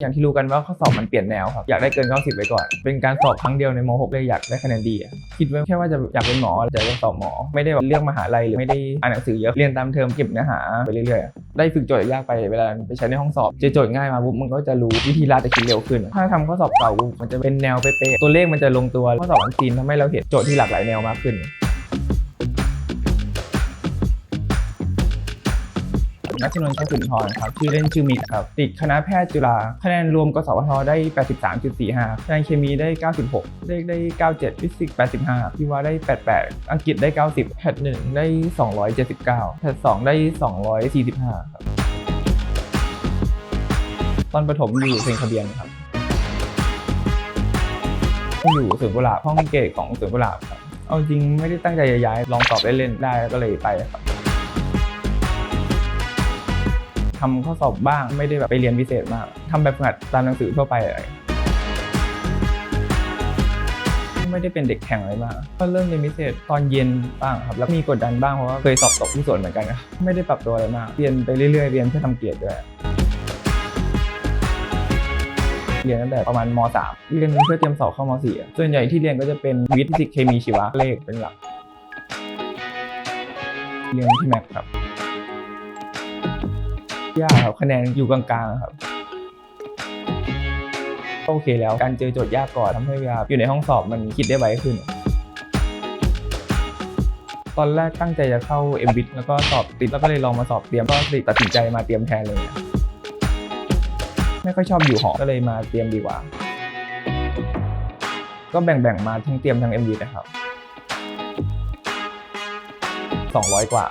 อย่างที่รู้กันว่าข้อสอบมันเปลี่ยนแนวครับ อยากได้เกิน 90ไปก่อน เป็นการสอบครั้งเดียวในม .6 เลยอยากได้คะแนนดีอะคิดไว้แค่ว่าจะอยากเป็นหมอจะจะสอบหมอ ไม่ได้แบบเลือกมหาลัยหรือไม่ได้อ่านหนังสือเยอะ เรียนตามเทอมเก็บเนื้อหาไปเรื่อยๆ ได้ฝึกโจทย์ยากไปเวลาไปใช้ในห้องสอบ เจอโจทย์ง่ายมาปุ๊บมันก็จะรู้วิธีลาดจะคิดเร็วขึ้น ถ้าทำข้อสอบเก่ามันจะเป็นแนวเป๊ะๆ ตัวเลขมันจะลงตัว ข้อสอบอันซีนทำให้เราเห็นโจทย์ที่หลากหลายแนวมากขึ้น นัทชนนท์ชสุนทรครับชื่อเล่นชื่อมิกครับ ติดคณะแพทย์จุฬาคะแนนรวมกสพทได้ 83.45คะแนนเคมีได้ 96 เลขได้ 97 ฟิสิกส์ 85พิวาได้ 88 อังกฤษได้ 90 แพทหนึ่งได้ 279 แพทสองได้ 245 ครับ ตอนประถมอยู่เพลงทะเบียนครับอยู่สวนกุหลาบห้องเกตของสวนกุหลาบครับเอาจริงไม่ได้ตั้งใจจะย้ายลองตอบเล่นๆได้ก็เลยไปครับ ทำข้อสอบบ้าง ไม่ได้แบบไปเรียนพิเศษมากทำแบบฝึกหัดตามหนังสือทั่วไปอะไรไม่ได้เป็นเด็กแข่งอะไรมากก็เริ่มเรียนพิเศษตอนเย็นบ้างครับ แล้วมีกดดันบ้างเพราะว่าเคยสอบตกที่สวนเหมือนกันครับไม่ได้ปรับตัวอะไรมาก เรียนไปเรื่อยๆ เรียนเพื่อทำเกียรติด้วย เรียนตั้งแต่ประมาณม .3 เรียนเพื่อเตรียมสอบเข้าม .4 ส่วนใหญ่ที่เรียนก็จะเป็นวิทย์ฟิสิกส์เคมีชีวะเลขเป็นหลัก เรียนที่แม็กครับ ยากครับคะแนนอยู่กลางๆครับโอเคแล้วการเจอโจทย์ยากก่อนทำให้เวลาอยู่ในห้องสอบมันคิดได้ไวขึ้น ตอนแรกตั้งใจจะเข้า m อ i t แล้วก็สอบติดแล้วก็เลยลองมาสอบเตรียมก็ตัดสินใจมาเตรียมแทนเลย ไม่ค่อยชอบอยู่หอก็เลยมาเตรียมดีกว่า ก็แบ่งๆมาทั้งเตรียมทั้ง m อ i t นะครับ200 กว่า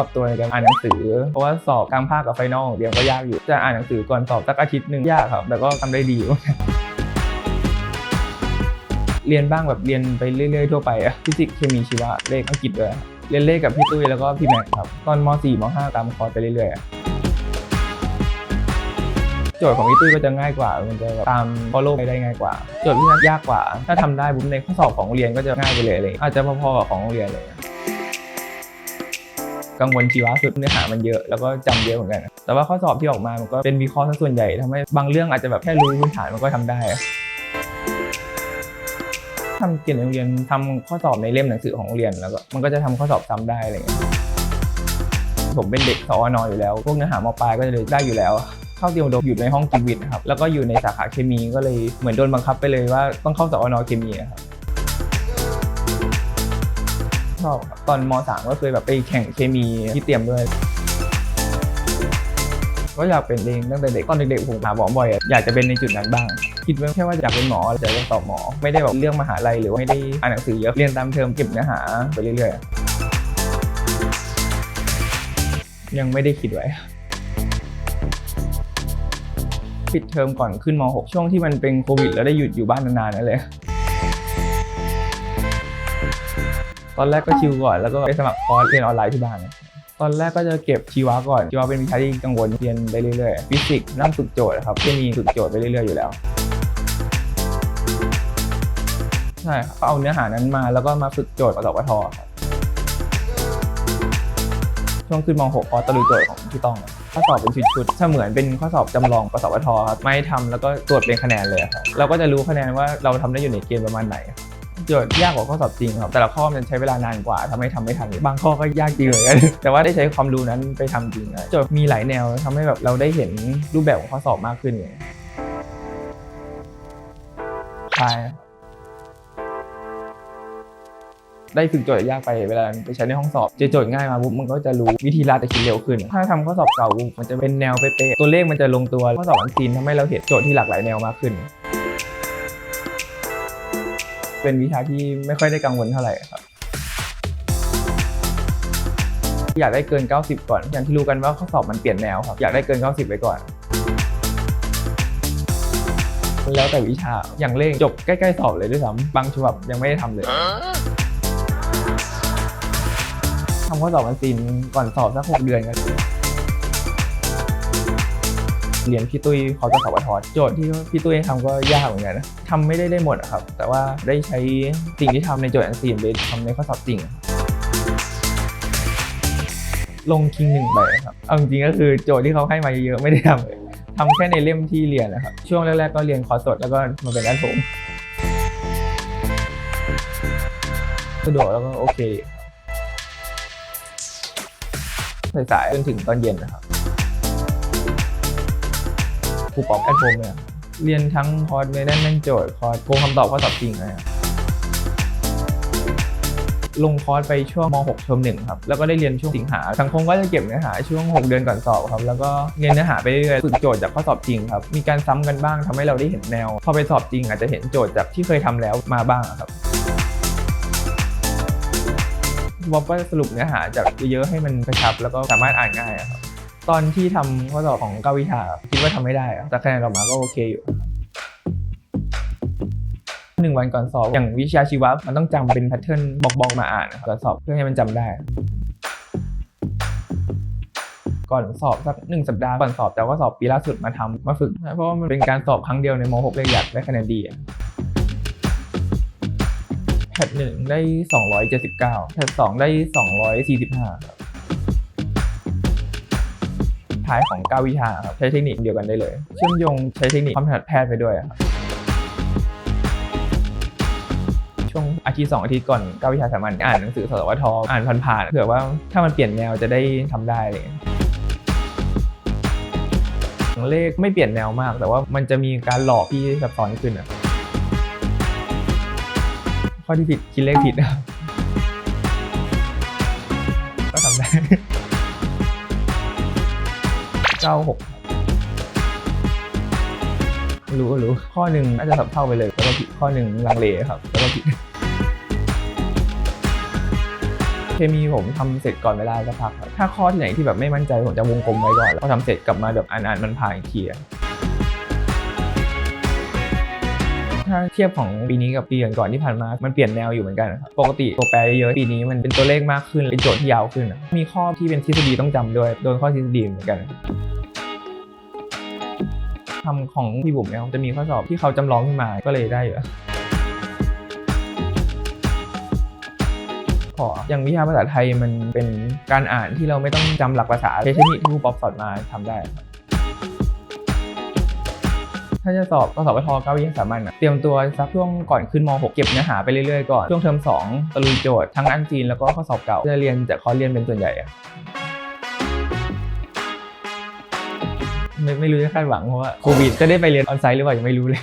ปรับตัวในการอ่านหนังสือ เพราะว่าสอบกลางภาคกับไฟนอลเรียนก็ยากอยู่ จะอ่านหนังสือก่อนสอบสักอาทิตย์หนึ่งยากครับ แต่ก็ทำได้ดีเรียนบ้างแบบเรียนไปเรื่อยๆทั่วไปอะฟิสิกส์เคมีชีวะเลขอังกฤษด้วยเรียนเลขกับพี่ตุ้ยแล้วก็พี่แม็กครับ ตอนม .4 ม .5 ตามคอร์สไปเรื่อยๆโจทย์ของพี่ตุ้ยก็จะง่ายกว่า มันจะตาม follow ไปได้ง่ายกว่า โจทย์พี่แม็กยากกว่า ถ้าทำได้ปุ๊บในข้อสอบของโรงเรียนก็จะง่ายไปเลยเลย อาจจะพอๆกับของโรงเรียนเลย กังวลชีวะสุดเนื้อหามันเยอะแล้วก็จำเยอะเหมือนกันแต่ว่าข้อสอบที่ออกมามันก็เป็นวิเคราะห์ซะส่วนใหญ่ทำให้บางเรื่องอาจจะแบบแค่รู้พื้นฐานมันก็ทำได้ทำเกี่ยรติโรงเรียนทำข้อสอบในเล่มหนังสือของโรงเรียนแล้วก็มันก็จะทำข้อสอบซ้ำได้อะไรเงี้ยผมเป็นเด็กสอนอยู่แล้วพวกเนื้อหามปลายก็จะเลยได้อยู่แล้วเข้าเตรียมอุดมอยู่ในห้องกิมวิทย์นะครับแล้วก็อยู่ในสาขาเคมีก็เลยเหมือนโดนบังคับไปเลยว่าต้องเข้าสอนอเคมีอะครับ ชอบครับตอนม .3 ก็เคยแบบไปแข่งเคมีที่เตรียมด้วย ก็อยากเป็นเองตั้งแต่เด็กตอนเด็กๆผมหาหมอบ่อยอะอยากจะเป็นในจุดนั้นบ้าง คิดไว้แค่ว่าอยากเป็นหมอจะจะสอบหมอ ไม่ได้แบบเลือกมหาลัยหรือว่าไม่ได้อ่านหนังสือเยอะเรียนตามเทอมเก็บเนื้อหาไปเรื่อยๆยังไม่ได้คิดไว้ปิดเทอมก่อนขึ้นม .6 ช่วงที่มันเป็นโควิด แล้วได้หยุดอยู่บ้านนานๆนั่นเลย ตอนแรกก็ชิวก่อนแล้วก็ไปสมัครคอร์สเรียนออนไลน์ที่บ้านตอนแรกก็จะเก็บชีวะก่อน ชีวะเป็นวิชาที่กังวลเรียนไปเรื่อยๆฟิสิกส์นั่งฝึกโจทย์ครับที่มีฝึกโจทย์ไปเรื่อยๆอยู่แล้วใช่ครับเอาเนื้อหานั้นมาแล้วก็มาฝึกโจทย์กับสปทครับช่วงขึ้นม .6 คอร์สตลุยโจทย์ของพี่ต้องข้อสอบเป็นชุดๆเสมือนเป็นข้อสอบจำลองกสปทครับไม่ทำแล้วก็ตรวจเป็นคะแนนเลยครับเราก็จะรู้คะแนนว่าเราทำได้อยู่ในเกณฑ์ประมาณไหน โจทย์ยากกว่าข้อสอบจริงครับ แต่ละข้อมันใช้เวลานานกว่าทำให้ทำไม่ทันบางข้อก็ยากจริงเหมือนกันแต่ว่าได้ใช้ความรู้นั้นไปทำจริงโจทย์มีหลายแนวทำให้แบบเราได้เห็นรูปแบบของข้อสอบมากขึ้นเลยใช่ได้ฝึกโจทย์ยากไปเวลาไปใช้ในห้องสอบเจอโจทย์ง่ายมาปุ๊บมันก็จะรู้วิธีลาดจะคิดเร็วขึ้น ถ้าทำข้อสอบเก่ามันจะเป็นแนวเป๊ะๆตัวเลขมันจะลงตัวข้อสอบอันซีนทำให้เราเห็นโจทย์ที่หลากหลายแนวมากขึ้น เป็นวิชาที่ไม่ค่อยได้กังวลเท่าไหร่ครับอยากได้เกิน 90 ก่อน อย่างที่รู้กันว่าข้อสอบมันเปลี่ยนแนวครับ อยากได้เกิน 90ไปก่อน แล้วแต่วิชา อย่างเลขจบใกล้ๆสอบเลยด้วยซ้ำบางฉบับยังไม่ได้ทำเลยทำข้อสอบมันซีนก่อนสอบสักหกเดือนกัน เรียนพี่ตุ้ยเขาจะสอบทอโจทย์ที่พี่ตุ้ยทำก็ยากเหมือนกันนะทำไม่ได้ได้หมดอะครับ แต่ว่าได้ใช้สิ่งที่ทำในโจทย์อันซีนไปทำในข้อสอบจริงอะลงคิงหนึ่งไปครับเอาจริงๆก็คือโจทย์ที่เขาให้มาเยอะๆไม่ได้ทำเลยทำแค่ในเล่มที่เรียนนะครับ ช่วงแรกๆก็เรียนคอร์สสดแล้วก็มาเป็นด้านผมสะดวกแล้วก็โอเคสายๆจนถึงตอนเย็นนะครับ ครูปอบแอดโฮมเนี่ยเรียนทั้งคอร์สในด้นแม่นโจทย์คอร์สโกงคำตอบข้อสอบจริงนะครับลงคอร์สไปช่วงม .6 เทอมหนึ่งครับ แล้วก็ได้เรียนช่วงสิงหา สังคมก็จะเก็บเนื้อหาช่วง 6 เดือนก่อนสอบครับ แล้วก็เรียนเนื้อหาไปเรื่อยๆฝึกโจทย์จากข้อสอบจริงครับ มีการซ้ำกันบ้างทำให้เราได้เห็นแนว พอไปสอบจริงอาจจะเห็นโจทย์จากที่เคยทำแล้วมาบ้างครับวอบก็สรุปเนื้อหาจากเยอะๆให้มันกระชับ แล้วก็สามารถอ่านง่ายครับ ตอนที่ทำข้อสอบของเก้าวิชาคิดว่าทำไม่ได้อะแต่คะแนนออกมาก็โอเคอยู่หนึ่งวันก่อนสอบอย่างวิชาชีวะมันต้องจำเป็นแพทเทิร์นบอกๆมาอ่านก่อนสอบเพื่อให้มันจำได้ ก่อนสอบสักหนึ่งสัปดาห์ก่อนสอบแต่ว่าสอบปีล่าสุดมาทำมาฝึก เพราะว่ามันเป็นการสอบครั้งเดียวในม .6 เลยอยากได้คะแนนดีอะแพทหนึ่งได้ 279แพทสองได้ 245ครับ ท้ายของ 9 วิชาครับใช้เทคนิคเดียวกันได้เลย เชื่อมโยงใช้เทคนิคความถนัดแพทย์ไปด้วยอะครับช่วงอาทิตย์สองอาทิตย์ก่อนเก้าวิชาสามัญอ่านหนังสือสวทอ่านผ่านๆเผื่อว่าถ้ามันเปลี่ยนแนวจะได้ทำได้เลยเลขไม่เปลี่ยนแนวมาก แต่ว่ามันจะมีการหลอกที่ซับซ้อนขึ้นอะข้อที่ผิดคิดเลขผิดอะก็ทำได้ ก้าหกรู้รู้ข้อหนึ่งน่าจะสับเท่าไปเลย แล้วก็ผิดข้อหนึ่งลังเลครับ แล้วก็ผิด เคมีผมทำเสร็จก่อนเวลาสักพักถ้าข้อที่ไหนที่แบบไม่มั่นใจผมจะวงกลมไว้ก่อนแล้วพอทำเสร็จกลับมาแบบอ่านๆมันผ่านอีกทีอะถ้าเทียบของปีนี้กับปีก่อนๆที่ผ่านมา มันเปลี่ยนแนวอยู่เหมือนกันครับ ปกติตัวแปรเยอะปีนี้มันเป็นตัวเลขมากขึ้น เป็นโจทย์ที่ยาวขึ้น มีข้อที่เป็นทฤษฎีต้องจำด้วย โดนข้อทฤษฎีเหมือนกัน ทำของพี่บุ๋มเนี่ยจะมีข้อสอบที่เขาจำลองขึ้นมาก็เลยได้อยู่พออย่างวิชาภาษาไทยมันเป็นการอ่านที่เราไม่ต้องจำหลักภาษาใช้เทคนิคที่ครูป๊อปสอนมาทำได้ครับถ้าจะสอบก็สอบปทเก้าวิชาสามัญอะเตรียมตัวสักช่วงก่อนขึ้นม .6 เก็บเนื้อหาไปเรื่ ไม่ไม่รู้จะคาดหวังเพราะว่าโควิดจะได้ไปเรียนออนไซต์หรือเปล่ายังไม่รู้เลย